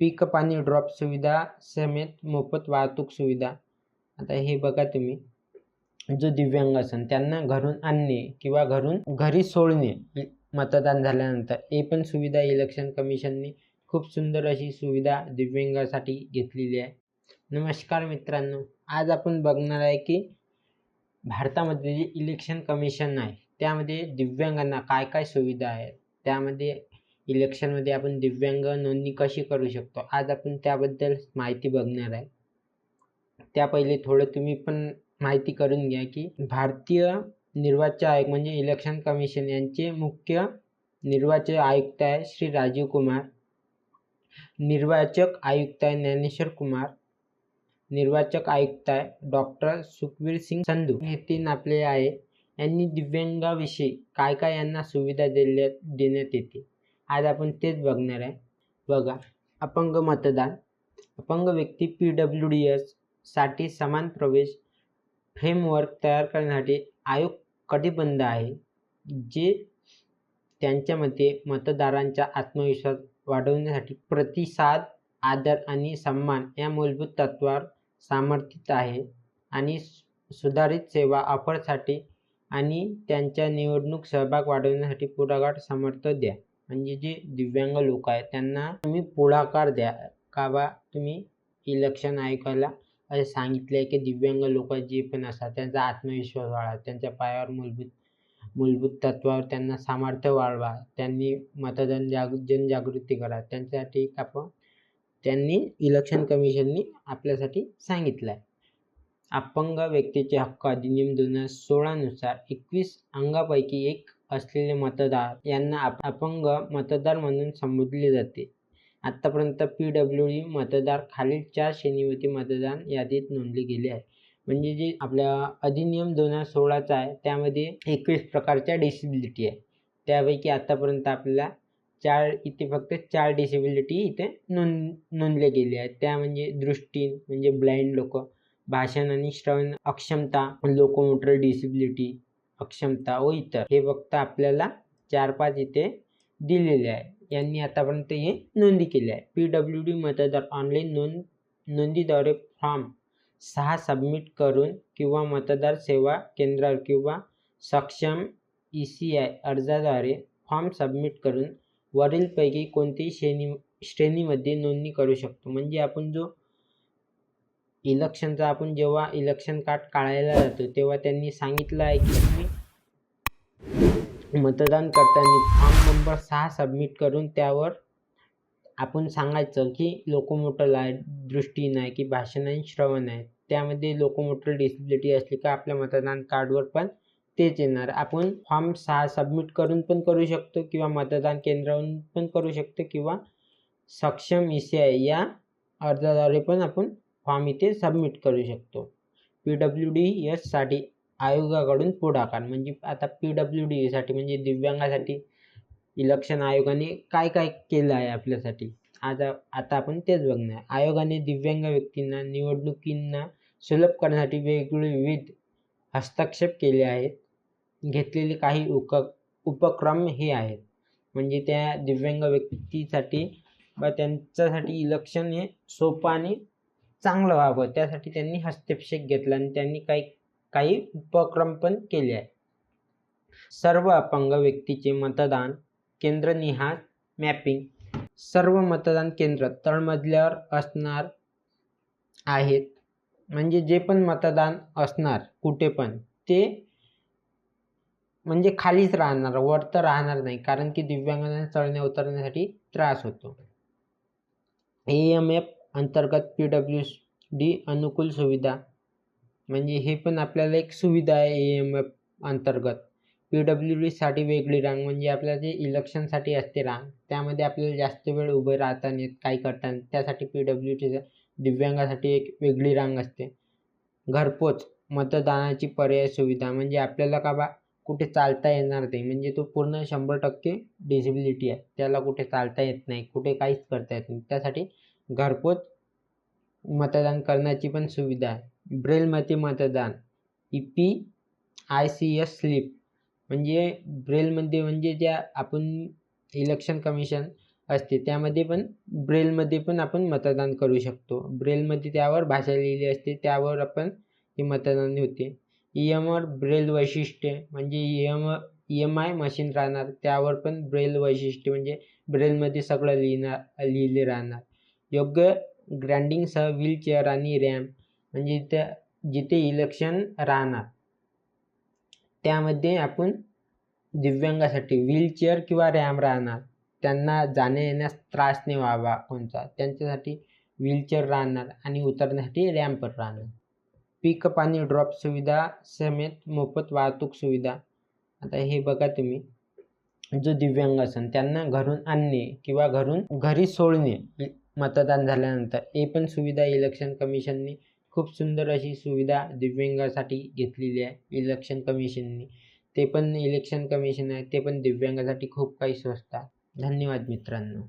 पीक पाणी ड्रॉप सुविधा समेत मोफत वाहतूक सुविधा. आता हे बघा तुम्ही. जो दिव्यांग असन त्यांना घरून आणणे किंवा घरून घरी सोडणे मतदान झाल्यानंतर हे पण सुविधा इलेक्शन कमिशनने खूप सुंदर अशी सुविधा दिव्यांगासाठी घेतलेली आहे. नमस्कार मित्रांनो आज आपण बघणार आहे की भारतामध्ये जे इलेक्शन कमिशन आहे त्यामध्ये दिव्यांगांना काय काय सुविधा आहेत? त्यामध्ये इलेक्शनमध्ये आपण दिव्यांग नोंदणी कशी करू शकतो? आज आपण त्याबद्दल माहिती बघणार आहे. त्या पहिले थोडं तुम्ही पण माहिती करून घ्या की भारतीय निर्वाचन आयोग म्हणजे इलेक्शन कमिशन यांचे मुख्य निर्वाचन आयुक्त आहे श्री राजीव कुमार. निर्वाचक आयुक्त आहे ज्ञानेश्वर कुमार. निर्वाचक आयुक्त आहे डॉक्टर सुखवीर सिंग संधू. हे तीन आपले आहे. यांनी दिव्यांगाविषयी काय काय यांना सुविधा दिल्या देण्यात येते आज आपण तेच बघणार आहे. बघा अपंग मतदान अपंग व्यक्ती पी डब्ल्यू डी एससाठी समान प्रवेश फ्रेमवर्क तयार करण्यासाठी आयोग कटिबद्ध आहे जे त्यांच्या मते मतदारांचा आत्मविश्वास वाढवण्यासाठी प्रतिसाद आदर आणि सन्मान या मूलभूत तत्वावर समर्थित आहे आणि सु- सुधारित सेवा ऑफरसाठी आणि त्यांच्या निवडणूक सहभाग वाढवण्यासाठी पुढाकार समर्थ द्या. म्हणजे जे दिव्यांग लोक आहेत त्यांना तुम्ही पुढाकार द्या. का बा तुम्ही इलेक्शन आयोगाला असे सांगितले आहे की दिव्यांग लोक जे पण असतात त्यांचा आत्मविश्वास वाढवा त्यांच्या पायावर मूलभूत मूलभूत तत्वावर त्यांना सामर्थ्य वाढवा त्यांनी मतदान जाग जनजागृती करा. त्यांच्यासाठी आपण त्यांनी इलेक्शन कमिशननी आपल्यासाठी सांगितलं आहे अपंग व्यक्तीचे हक्क अधिनियम दोन हजार सोळानुसार एकवीस अंगापैकी एक असलेले मतदार यांना अपंग मतदार म्हणून संबोधले जाते. आत्तापर्यंत पी डब्ल्यू डी मतदार खालील चार श्रेणीमध्ये मतदान यादीत नोंदले गेले आहे. म्हणजे जे आपल्या अधिनियम दोन हजार सोळाचा आहे त्यामध्ये एकवीस प्रकारच्या डिसेबिलिटी आहे. त्यापैकी आत्तापर्यंत आपल्याला चार इथे फक्त चार डिसेबिलिटी इथे नोंद नोंदले गेले आहेत. त्या म्हणजे दृष्टी म्हणजे ब्लाइंड लोक भाषण आणि श्रवण अक्षमता लोकोमोटर डिसेबिलिटी अक्षमता व इतर. हे फक्त आपल्याला चार पाच इथे दिलेले आहे. यांनी आतापर्यंत हे नोंदी केली आहे. पी डब्ल्यू डी मतदार ऑनलाईन नोंद नोंदीद्वारे फॉर्म सहा सबमिट करून किंवा मतदार सेवा केंद्रावर किंवा सक्षम ई सी आय अर्जाद्वारे फॉर्म सबमिट करून वरीलपैकी कोणतीही श्रेणी श्रेणीमध्ये नोंदणी करू शकतो. म्हणजे आपण जो इलेक्शनचा आपण जेव्हा इलेक्शन कार्ड काढायला जातो तेव्हा त्यांनी सांगितलं आहे की तुम्ही मतदान करताना फॉर्म नंबर सहा सबमिट करून त्यावर आपण सांगायचं की लोकोमोटर आहे दृष्टी नाही की भाषण आणि श्रवण आहे त्यामध्ये लोकोमोटर डिसेबिलिटी असली का आपल्या मतदान कार्डवर पण तेच येणार. आपण फॉर्म सहा सबमिट करून पण करू शकतो किंवा मतदान केंद्रावरून पण करू शकतो किंवा सक्षम ई सी आय या अर्जाद्वारे पण आपण फॉर्म इथे सबमिट करू शकतो. पी डब्ल्यू डी एससाठी आयोगाकडून पुढाकार. म्हणजे आता पी डब्ल्यू डी एसाठी म्हणजे दिव्यांगासाठी इलेक्शन आयोगाने काय काय केलं आहे आपल्यासाठी? आज आता आपण तेच बघणार. आयोगाने दिव्यांग व्यक्तींना निवडणुकींना सुलभ करण्यासाठी वेगवेगळे विविध हस्तक्षेप केले आहेत. घेतलेले काही उक उपक्रम हे आहेत. म्हणजे त्या दिव्यांग व्यक्तीसाठी व त्यांच्यासाठी इलेक्शन हे सोपं आणि चांगलं व्हावं. त्यासाठी त्यांनी हस्तक्षेप घेतला आणि त्यांनी काही काही उपक्रम पण केले आहे सर्व अपंग व्यक्तीचे मतदान केंद्रनिहाय मॅपिंग सर्व मतदान केंद्र तळमजल्यावर असणार आहेत. म्हणजे जे पण मतदान असणार कुठे पण ते म्हणजे खालीच राहणार वर तर राहणार नाही कारण की दिव्यांगांना चढण्या उतरण्यासाठी त्रास होतो. ए एम एफ अंतर्गत पी डब्ल्यू डी अनुकूल सुविधा. म्हणजे हे पण आपल्याला एक सुविधा आहे ए एम एफ अंतर्गत. पी डब्ल्यू डीसाठी वेगळी रांग म्हणजे आपल्याला जे इलेक्शनसाठी असते रांग त्यामध्ये आपल्याला जास्त वेळ उभे राहता येत, काही करता येत. त्यासाठी पी डब्ल्यू डी दिव्यांगासाठी एक वेगळी रांग असते. घरपोच मतदानाची पर्याय सुविधा म्हणजे आपल्याला का बा कुठे चालता येणार नाही. म्हणजे तो पूर्ण शंभर टक्के डिसेबिलिटी आहे. त्याला कुठे चालता येत नाही कुठे काहीच करता येत नाही. त्यासाठी घरपोच मतदान करण्याची पण सुविधा आहे. ब्रेलमध्ये मतदान E P I C S slip. म्हणजे ब्रेलमध्ये म्हणजे ज्या आपण इलेक्शन कमिशन असते त्यामध्ये पण ब्रेलमध्ये पण आपण मतदान करू शकतो. ब्रेलमध्ये त्यावर भाषा लिहिली असते त्यावर आपण ते मतदान होते. ई एम आर ब्रेल वैशिष्ट्ये म्हणजे E M E M I machine राहणार त्यावर पण ब्रेल वैशिष्ट्य म्हणजे ब्रेलमध्ये सगळं लिहिणार लिहिले राहणार. योग्य ग्रँडिंगसह व्हीलचेअर आणि रॅम्प म्हणजे त्या जिथे इलेक्शन राहणार. त्यामध्ये आपण दिव्यांगासाठी व्हीलचेअर किंवा रॅम्प राहणार. त्यांना जाण्या येण्यास त्रास नाही व्हावा कोणता. त्यांच्यासाठी व्हीलचेअर राहणार आणि उतरण्यासाठी रॅम्प राहणार. पिकअप आणि ड्रॉप सुविधा समेत मोफत वाहतूक सुविधा. आता हे बघा तुम्ही. जो दिव्यांग असेल त्यांना घरून आणणे किंवा घरून घरी सोडणे मतदान झाल्यानंतर हे पण सुविधा इलेक्शन कमिशनने खूप सुंदर अशी सुविधा दिव्यांगासाठी घेतलेली आहे इलेक्शन कमिशनने ते पण इलेक्शन कमिशन आहे ते पण दिव्यांगासाठी खूप काही स्वस्त आहे धन्यवाद मित्रांनो.